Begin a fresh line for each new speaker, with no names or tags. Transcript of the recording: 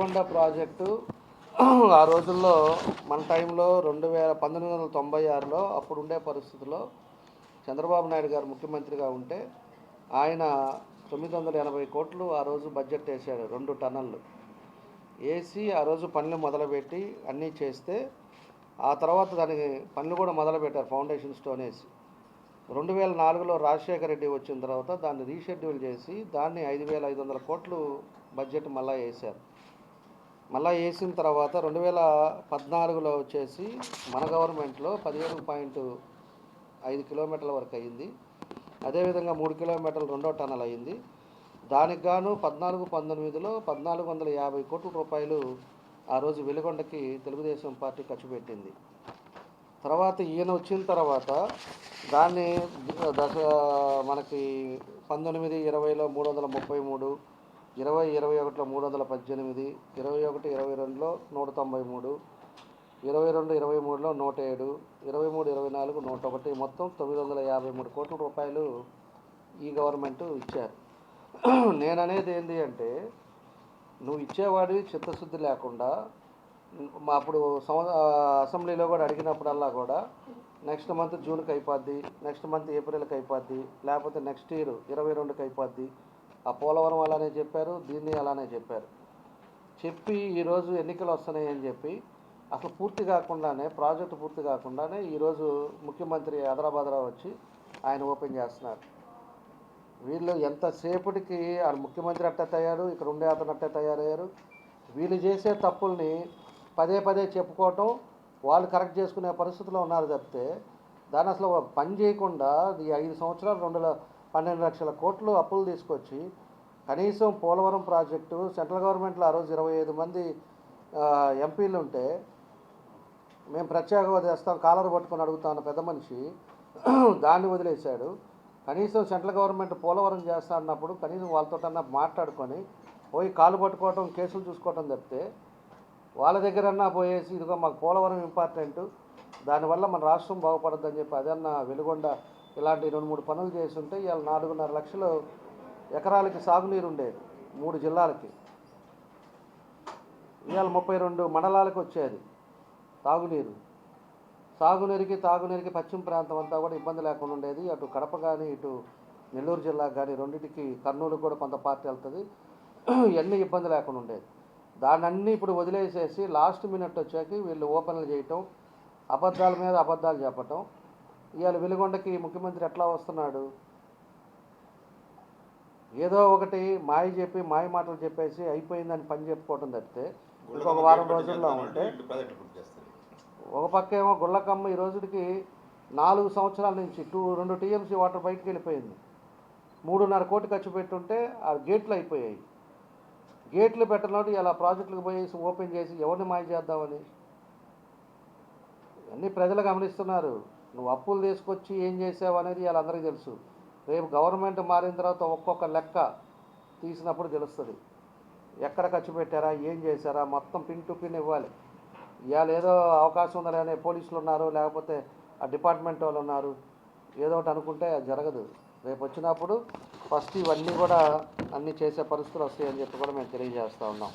Veligonda project ఆ రోజుల్లో మన టైంలో రెండు వేల పంతొమ్మిది వందల తొంభై ఆరులో అప్పుడు ఉండే పరిస్థితుల్లో చంద్రబాబు నాయుడు గారు ముఖ్యమంత్రిగా ఉంటే ఆయన తొమ్మిది వందల ఎనభై కోట్లు ఆ రోజు బడ్జెట్ వేసాడు రెండు టన్నులు. వేసి ఆ రోజు పనులు మొదలుపెట్టి అన్నీ చేస్తే ఆ తర్వాత దానికి పనులు కూడా మొదలుపెట్టారు ఫౌండేషన్ స్టోన్ వేసి. రెండు వేల నాలుగులో రాజశేఖర రెడ్డి వచ్చిన తర్వాత దాన్ని రీషెడ్యూల్ చేసి దాన్ని ఐదు వేల ఐదు వందల కోట్లు బడ్జెట్ మళ్ళా వేశారు. మళ్ళా వేసిన తర్వాత రెండు వేల పద్నాలుగులో వచ్చేసి మన గవర్నమెంట్లో పదిహేను పాయింట్ ఐదు కిలోమీటర్ల వరకు అయింది అదేవిధంగా మూడు కిలోమీటర్లు రెండో టన్నల్ అయింది దానికి గాను పద్నాలుగు పంతొమ్మిదిలో పద్నాలుగు వందల యాభై కోట్ల రూపాయలు ఆ రోజు వెలుగొండకి తెలుగుదేశం పార్టీ ఖర్చు పెట్టింది. తర్వాత ఈయన వచ్చిన తర్వాత దాన్ని దశ మనకి పంతొమ్మిది ఇరవైలో మూడు వందల ముప్పై మూడు ఇరవై ఇరవై ఒకటిలో మూడు వందల పద్దెనిమిది ఇరవై ఒకటి ఇరవై రెండులో నూట తొంభై మూడు ఇరవై రెండు ఇరవై మూడులో నూట ఏడు ఇరవై మూడు ఇరవై నాలుగు నూట ఒకటి. మొత్తం తొమ్మిది వందల యాభై మూడు కోట్ల రూపాయలు ఈ గవర్నమెంట్ ఇచ్చారు. నేను అనేది ఏంటి అంటే నువ్వు ఇచ్చేవాడివి చిత్తశుద్ధి లేకుండా మా అప్పుడు సంవ అసెంబ్లీలో కూడా అడిగినప్పుడల్లా కూడా నెక్స్ట్ మంత్ జూన్కి అయిపోద్ది నెక్స్ట్ మంత్ ఏప్రిల్కి అయిపోద్ది లేకపోతే నెక్స్ట్ ఇయర్ ఇరవై రెండుకి అయిపోద్ది ఆ పోలవరం అలానే చెప్పారు దీన్ని అలానే చెప్పారు. చెప్పి ఈరోజు ఎన్నికలు వస్తున్నాయని చెప్పి అసలు పూర్తి కాకుండానే ప్రాజెక్టు పూర్తి కాకుండానే ఈరోజు ముఖ్యమంత్రి హైదరాబాద్లో వచ్చి ఆయన ఓపెన్ చేస్తున్నారు. వీళ్ళు ఎంతసేపటికి ఆ ముఖ్యమంత్రి అట్టే తయారు ఇక్కడ ఉండే అతను అట్టే తయారయ్యారు. వీళ్ళు చేసే తప్పుల్ని పదే పదే చెప్పుకోవటం వాళ్ళు కరెక్ట్ చేసుకునే పరిస్థితిలో ఉన్నారు తప్పితే దాన్ని అసలు పని చేయకుండా ఈ ఐదు సంవత్సరాలు రెండు పన్నెండు లక్షల కోట్లు అప్పులు తీసుకొచ్చి కనీసం పోలవరం ప్రాజెక్టు సెంట్రల్ గవర్నమెంట్లో ఆ రోజు ఇరవై ఐదు మంది ఎంపీలు ఉంటే మేము ప్రత్యేక హోదా తెస్తాం కాలర్ పట్టుకొని అడుగుతాను పెద్ద మనిషి దాన్ని వదిలేశాడు. కనీసం సెంట్రల్ గవర్నమెంట్ పోలవరం చేస్తా అన్నప్పుడు కనీసం వాళ్ళతోటన్నా మాట్లాడుకొని పోయి కాలు పట్టుకోవటం కేసులు చూసుకోవటం తప్పితే వాళ్ళ దగ్గరన్నా పోయేసి ఇదిగో మాకు పోలవరం ఇంపార్టెంట్ దానివల్ల మన రాష్ట్రం బాగుపడద్దని చెప్పి అదన్నా వెలుగొండ ఇలాంటి రెండు మూడు పనులు చేస్తుంటే ఇవాళ నాలుగున్నర లక్షలు ఎకరాలకి సాగునీరు ఉండేది మూడు జిల్లాలకి. ఇవాళ ముప్పై రెండు మండలాలకు వచ్చేది తాగునీరు. సాగునీరుకి తాగునీరుకి పశ్చిమ ప్రాంతం అంతా కూడా ఇబ్బంది లేకుండా ఉండేది. అటు కడప కానీ ఇటు నెల్లూరు జిల్లాకు కానీ రెండింటికి కర్నూలు కూడా కొంత పార్టీ వెళ్తుంది. ఇవన్నీ ఇబ్బంది లేకుండా ఉండేది. దాన్ని ఇప్పుడు వదిలేసేసి లాస్ట్ మినిట్ వచ్చాక వీళ్ళు ఓపెన్లు చేయటం అబద్ధాల మీద అబద్ధాలు చెప్పటం ఇవాళ వెలుగొండకి ముఖ్యమంత్రి ఎట్లా వస్తున్నాడు? ఏదో ఒకటి మాయ చెప్పి మాయ మాటలు చెప్పేసి అయిపోయిందని పని చెప్పుకోవటం తప్పితే ఇంకొక వారం రోజుల్లో ఉంటే ఒక పక్క ఏమో గుళ్ళకమ్మ ఈ రోజుకి నాలుగు సంవత్సరాల నుంచి టూ రెండు టీఎంసీ వాటర్ బయటకు వెళ్ళిపోయింది. మూడున్నర కోటి ఖర్చు పెట్టుంటే ఆ గేట్లు అయిపోయాయి. గేట్లు పెట్టినట్టు ఇలా ప్రాజెక్టులకు పోయేసి ఓపెన్ చేసి ఎవరిని మాయ చేద్దామని? అన్నీ ప్రజలు గమనిస్తున్నారు. నువ్వు అప్పులు తీసుకొచ్చి ఏం చేసావు అనేది వాళ్ళందరికీ తెలుసు. రేపు గవర్నమెంట్ మారిన తర్వాత ఒక్కొక్క లెక్క తీసినప్పుడు తెలుస్తుంది. ఎక్కడ ఖర్చు పెట్టారా ఏం చేశారా మొత్తం పిన్ టు పిన్ ఇవ్వాలి. ఇవాళ ఏదో అవకాశం ఉందని అనే పోలీసులు ఉన్నారు లేకపోతే ఆ డిపార్ట్మెంట్ వాళ్ళు ఉన్నారు. ఏదో ఒకటి అనుకుంటే అది జరగదు. రేపు వచ్చినప్పుడు ఫస్ట్ ఇవన్నీ కూడా అన్నీ చేసే పరిస్థితులు వస్తాయని చెప్పి కూడా మేము తెలియజేస్తూ ఉన్నాం.